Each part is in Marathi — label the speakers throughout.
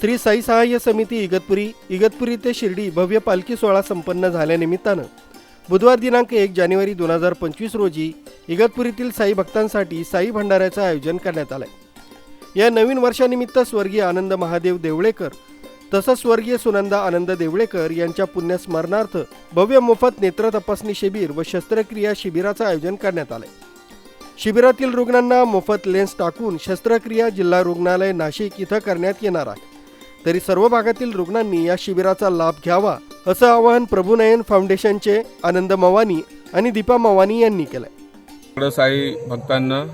Speaker 1: श्री साई सहाय्य समिती इगतपुरी इगतपुरी ते शिर्डी भव्य पालखी सोहळा संपन्न झाल्यानिमित्तानं बुधवार दिनांक एक जानेवारी दोन हजार पंचवीस रोजी इगतपुरीतील साई भक्तांसाठी साई भंडाऱ्याचं आयोजन करण्यात आलंय. या नवीन वर्षानिमित्त स्वर्गीय आनंद महादेव देवळेकर तसंच स्वर्गीय सुनंदा आनंद देवळेकर यांच्या पुण्यस्मरणार्थ भव्य मोफत नेत्र तपासणी शिबिर व शस्त्रक्रिया शिबिराचं आयोजन करण्यात आलंय. शिबिरातील रुग्णांना मोफत लेन्स टाकून शस्त्रक्रिया जिल्हा रुग्णालय नाशिक इथं करण्यात येणार आहे. तरी सर्व भागातील रुग्णांनी या शिबिराचा लाभ घ्यावा असं आवाहन प्रभुनयन फाउंडेशनचे आनंद मवानी आणि दीपा मवानी यांनी केलंय.
Speaker 2: साई भक्तांना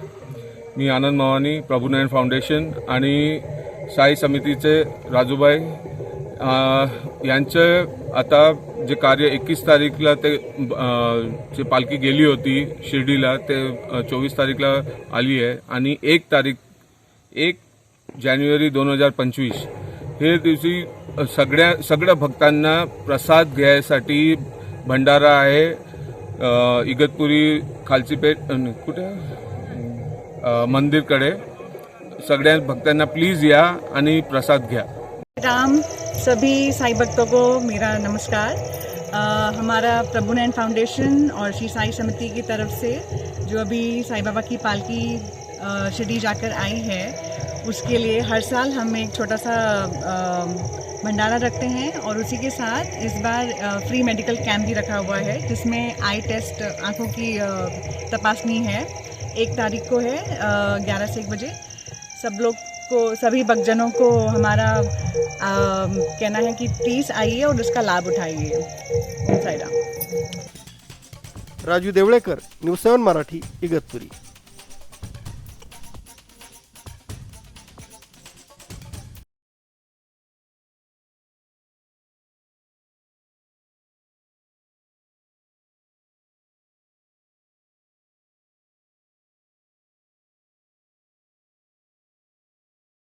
Speaker 2: मी आनंद मवानी प्रभुनयन फाउंडेशन आणि साई समितीचे राजूबाई यांचं आता जे कार्य एकवीस तारीखला ते जे पालखी गेली होती शिर्डीला ते चोवीस तारीखला आली आहे आणि एक तारीख एक जानेवारी दोन हजार पंचवीस हे दिवशी सगळ्या सगळ्या भक्तांना प्रसाद घ्यायसाठी भंडारा अ, इगतपुरी अ, कुठे? अ, मंदिरकडे. सगळ्या भक्तांना प्लीज़ या प्रसाद घ्या.
Speaker 3: राम सभी साई भक्तों को मेरा नमस्कार. अ, हमारा प्रभु नयन फाउंडेशन और श्री साई समिति की तरफ़ से जो अभी साई बाबा की पालकी शिरडी जाकर आई है उसके लिए हर साल हम एक छोटा सा भंडारा रखते हैं और उसी के साथ इस बार फ्री मेडिकल कैंप भी रखा हुआ है जिसमें आई टेस्ट आँखों की तपासनी है। एक तारीख को है ग्यारह से एक बजे। सब लोग को सभी भक्तजनों को हमारा अम, कहना है कि प्लीज़ आइए और उसका लाभ उठाइए।
Speaker 1: Raju Devlekar news seven Marathi Igatpuri.